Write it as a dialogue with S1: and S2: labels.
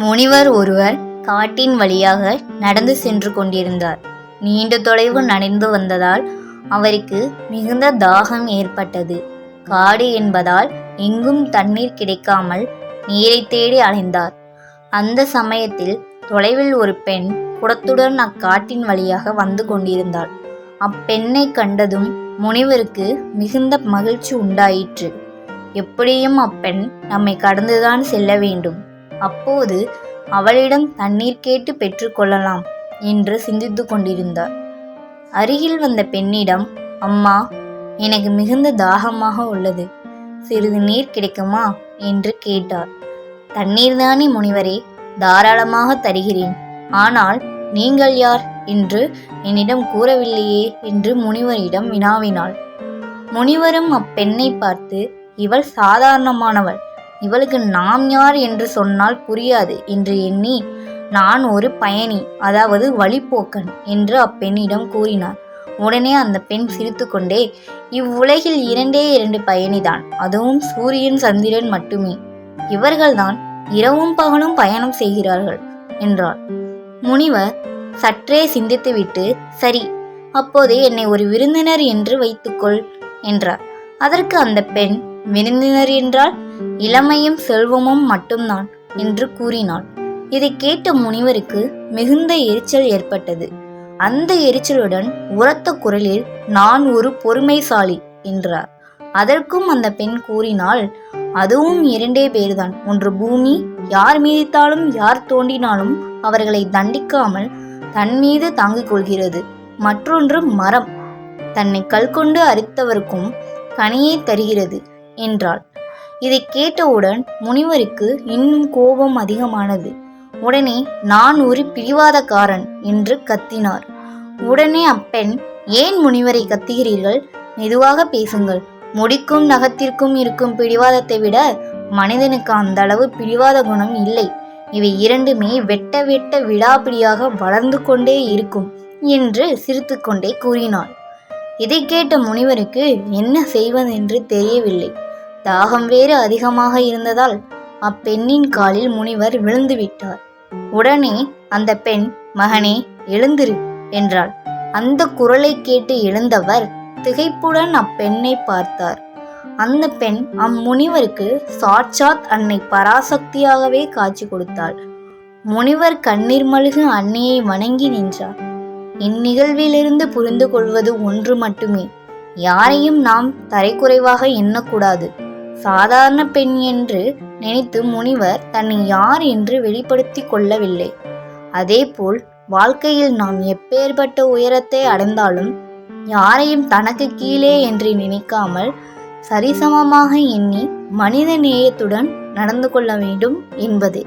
S1: முனிவர் ஒருவர் காட்டின் வழியாக நடந்து சென்று கொண்டிருந்தார். நீண்ட தொலைவு நடந்து வந்ததால் அவருக்கு மிகுந்த தாகம் ஏற்பட்டது. காடு என்பதால் எங்கும் தண்ணீர் கிடைக்காமல் நீரை தேடி அலைந்தார். அந்த சமயத்தில் தொலைவில் ஒரு பெண் குடத்துடன் அக்காட்டின் வழியாக வந்து கொண்டிருந்தாள். அப்பெண்ணை கண்டதும் முனிவருக்கு மிகுந்த மகிழ்ச்சி உண்டாயிற்று. எப்படியும் அப்பெண் நம்மை கடந்துதான் செல்ல வேண்டும். அப்போது அவளிடம் தண்ணீர் கேட்டு பெற்றுக்கொள்ளலாம் என்று சிந்தித்து கொண்டிருந்தார். அருகில் வந்த பெண்ணிடம் அம்மா எனக்கு மிகுந்த தாகமாக உள்ளது. சிறிது நீர் கிடைக்குமா? என்று கேட்டார். தண்ணீர்தானே முனிவரே தாராளமாக தருகிறேன். ஆனால் நீங்கள் யார்? என்று என்னிடம் கூறவில்லையே என்று முனிவரிடம் வினாவினாள். முனிவரும் அப்பெண்ணை பார்த்து இவள் சாதாரணமானவள். இவளுக்கு நாம் யார் என்று சொன்னால் புரியாது என்று எண்ணி நான் ஒரு பயணி அதாவது வழிப்போக்கன் என்று அப்பெண்ணிடம் கூறினார் உடனே அந்த பெண் சிரித்துக்கொண்டே இவ்வுலகில் இரண்டே இரண்டு பயணிதான் அதுவும் சூரியன் சந்திரன் மட்டுமே. இவர்கள்தான் இரவும் பகலும் பயணம் செய்கிறார்கள் என்றார் முனிவர் சற்றே சிந்தித்துவிட்டு சரி அப்போதே என்னை ஒரு விருந்தினர் என்று வைத்துக்கொள் என்றார். அதற்கு அந்த பெண் விருந்தினர் என்றால் இளமையும் செல்வமும் மட்டும்தான் என்று கூறினாள். இதை கேட்ட முனிவருக்கு மிகுந்த எரிச்சல் ஏற்பட்டது. அந்த எரிச்சலுடன் உரத்த குரலில் நான் ஒரு பொறுமைசாலி என்றார். அதற்கும் அந்த பெண் கூறினால் அதுவும் இரண்டே பேர்தான். ஒன்று பூமி யார் மீதித்தாலும் யார் தோண்டினாலும் அவர்களை தண்டிக்காமல் தன் மீது தாங்கிக் கொள்கிறது. மற்றொன்று மரம். தன்னை கல் கொண்டு அரித்தவருக்கும் கனியை தருகிறது. என்றாள். இதை கேட்டவுடன் முனிவருக்கு இன்னும் கோபம் அதிகமானது. உடனே நான் ஒரு பிடிவாதக்காரன் என்று கத்தினார். உடனே அப்பெண் ஏன் முனிவரை கத்துகிறீர்கள்? மெதுவாக பேசுங்கள். முடிக்கும் நகத்திற்கும் இருக்கும் பிடிவாதத்தை விட மனிதனுக்கு அந்த அளவு பிடிவாத குணம் இல்லை. இவை இரண்டுமே வெட்ட வெட்ட விடாபிடியாக வளர்ந்து கொண்டே இருக்கும் என்று சிரித்துக்கொண்டே கூறினாள். இதை கேட்ட முனிவருக்கு என்ன செய்வதென்று தெரியவில்லை. தாகம் வேறு அதிகமாக இருந்ததால் அப்பெண்ணின் காலில் முனிவர் விழுந்து விட்டார் உடனே அந்த பெண் மகனே எழுந்திரு என்றாள். அந்த குரலை கேட்டு எழுந்தவர் திகைப்புடன் அப்பெண்ணை பார்த்தார். அந்த பெண் அம்முனிவருக்கு சாட்சாத் அன்னை பராசக்தியாகவே காட்சி கொடுத்தாள். முனிவர் கண்ணீர் மழுகு அன்னையை வணங்கி நின்றார். இந்நிகழ்விலிருந்து புரிந்து கொள்வது ஒன்று மட்டுமே. யாரையும் நாம் தரைக்குறைவாக எண்ணக்கூடாது. சாதாரண பெண் என்று நினைத்து முனிவர் தன்னை யார் என்று வெளிப்படுத்தி கொள்ளவில்லை. அதேபோல் வாழ்க்கையில் நாம் எப்பேற்பட்ட உயரத்தை அடைந்தாலும் யாரையும் தனக்கு கீழே என்று நினைக்காமல் சரிசமமாக எண்ணி மனித நேயத்துடன் நடந்து கொள்ள வேண்டும் என்பதே.